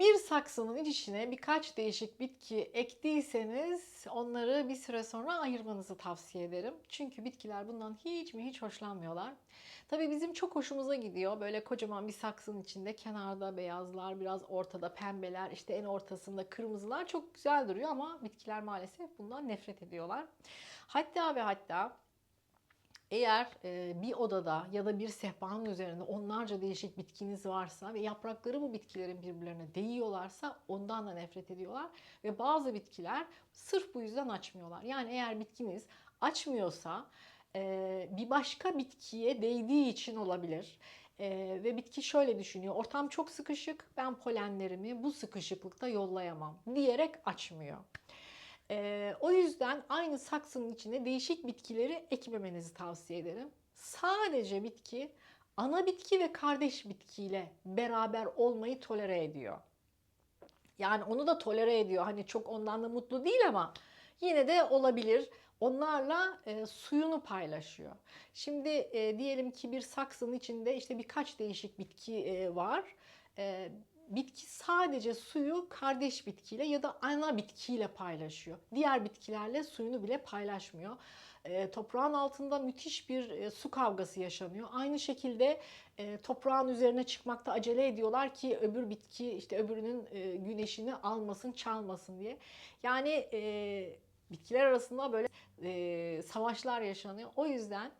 Bir saksının içine birkaç değişik bitki ektiyseniz onları bir süre sonra ayırmanızı tavsiye ederim. Çünkü bitkiler bundan hiç mi hiç hoşlanmıyorlar. Tabii bizim çok hoşumuza gidiyor. Böyle kocaman bir saksının içinde kenarda beyazlar, biraz ortada pembeler, işte en ortasında kırmızılar çok güzel duruyor ama bitkiler maalesef bundan nefret ediyorlar. Hatta ve hatta eğer e, bir odada ya da bir sehpanın üzerinde onlarca değişik bitkiniz varsa ve yaprakları bu bitkilerin birbirlerine değiyorlarsa ondan da nefret ediyorlar. Ve bazı bitkiler sırf bu yüzden açmıyorlar. Yani eğer bitkiniz açmıyorsa e, bir başka bitkiye değdiği için olabilir. E, ve bitki şöyle düşünüyor. Ortam çok sıkışık. Ben polenlerimi bu sıkışıklıkta yollayamam diyerek açmıyor. Ee, o yüzden aynı saksının içine değişik bitkileri ekmemenizi tavsiye ederim. Sadece bitki ana bitki ve kardeş bitkiyle beraber olmayı tolere ediyor. Yani onu da tolere ediyor. Hani çok ondan da mutlu değil ama yine de olabilir. Onlarla e, suyunu paylaşıyor. Şimdi e, diyelim ki bir saksının içinde işte birkaç değişik bitki e, var. E, bitki sadece suyu kardeş bitkiyle ya da ana bitkiyle paylaşıyor. Diğer bitkilerle suyunu bile paylaşmıyor. E, toprağın altında müthiş bir e, su kavgası yaşanıyor. Aynı şekilde e, toprağın üzerine çıkmakta acele ediyorlar ki öbür bitki işte öbürünün e, güneşini almasın, çalmasın diye. Yani e, bitkiler arasında böyle e, savaşlar yaşanıyor. O yüzden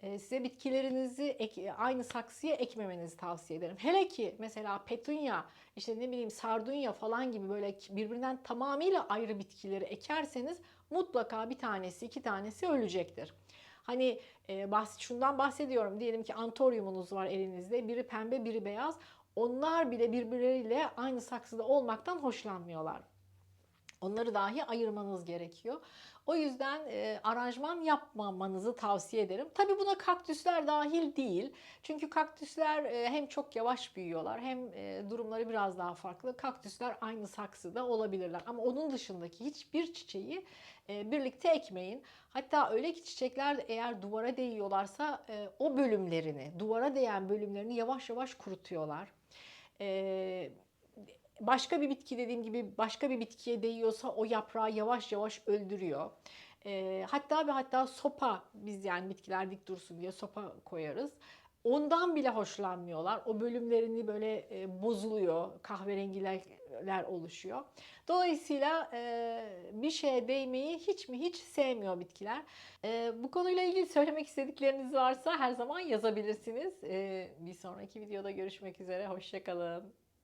size bitkilerinizi ek, aynı saksıya ekmemenizi tavsiye ederim. Hele ki mesela petunya, işte ne bileyim sardunya falan gibi böyle birbirinden tamamıyla ayrı bitkileri ekerseniz mutlaka bir tanesi, iki tanesi ölecektir. Hani e, bahs şundan bahsediyorum. Diyelim ki antoryumunuz var elinizde. Biri pembe, biri beyaz. Onlar bile birbirleriyle aynı saksıda olmaktan hoşlanmıyorlar. Onları dahi ayırmanız gerekiyor. O yüzden e, aranjman yapmamanızı tavsiye ederim. Tabii buna kaktüsler dahil değil. Çünkü kaktüsler e, hem çok yavaş büyüyorlar hem e, durumları biraz daha farklı. Kaktüsler aynı saksıda olabilirler. Ama onun dışındaki hiçbir çiçeği e, birlikte ekmeyin. Hatta öyle ki çiçekler eğer duvara değiyorlarsa e, o bölümlerini, duvara değen bölümlerini yavaş yavaş kurutuyorlar. E, başka bir bitki dediğim gibi başka bir bitkiye değiyorsa o yaprağı yavaş yavaş öldürüyor. E, hatta ve hatta sopa biz yani bitkiler dik dursun diye sopa koyarız. Ondan bile hoşlanmıyorlar. O bölümlerini böyle e, bozuluyor, kahverengiler oluşuyor. Dolayısıyla e, bir şeye değmeyi hiç mi hiç sevmiyor bitkiler. E, bu konuyla ilgili söylemek istedikleriniz varsa her zaman yazabilirsiniz. E, bir sonraki videoda görüşmek üzere. Hoşçakalın.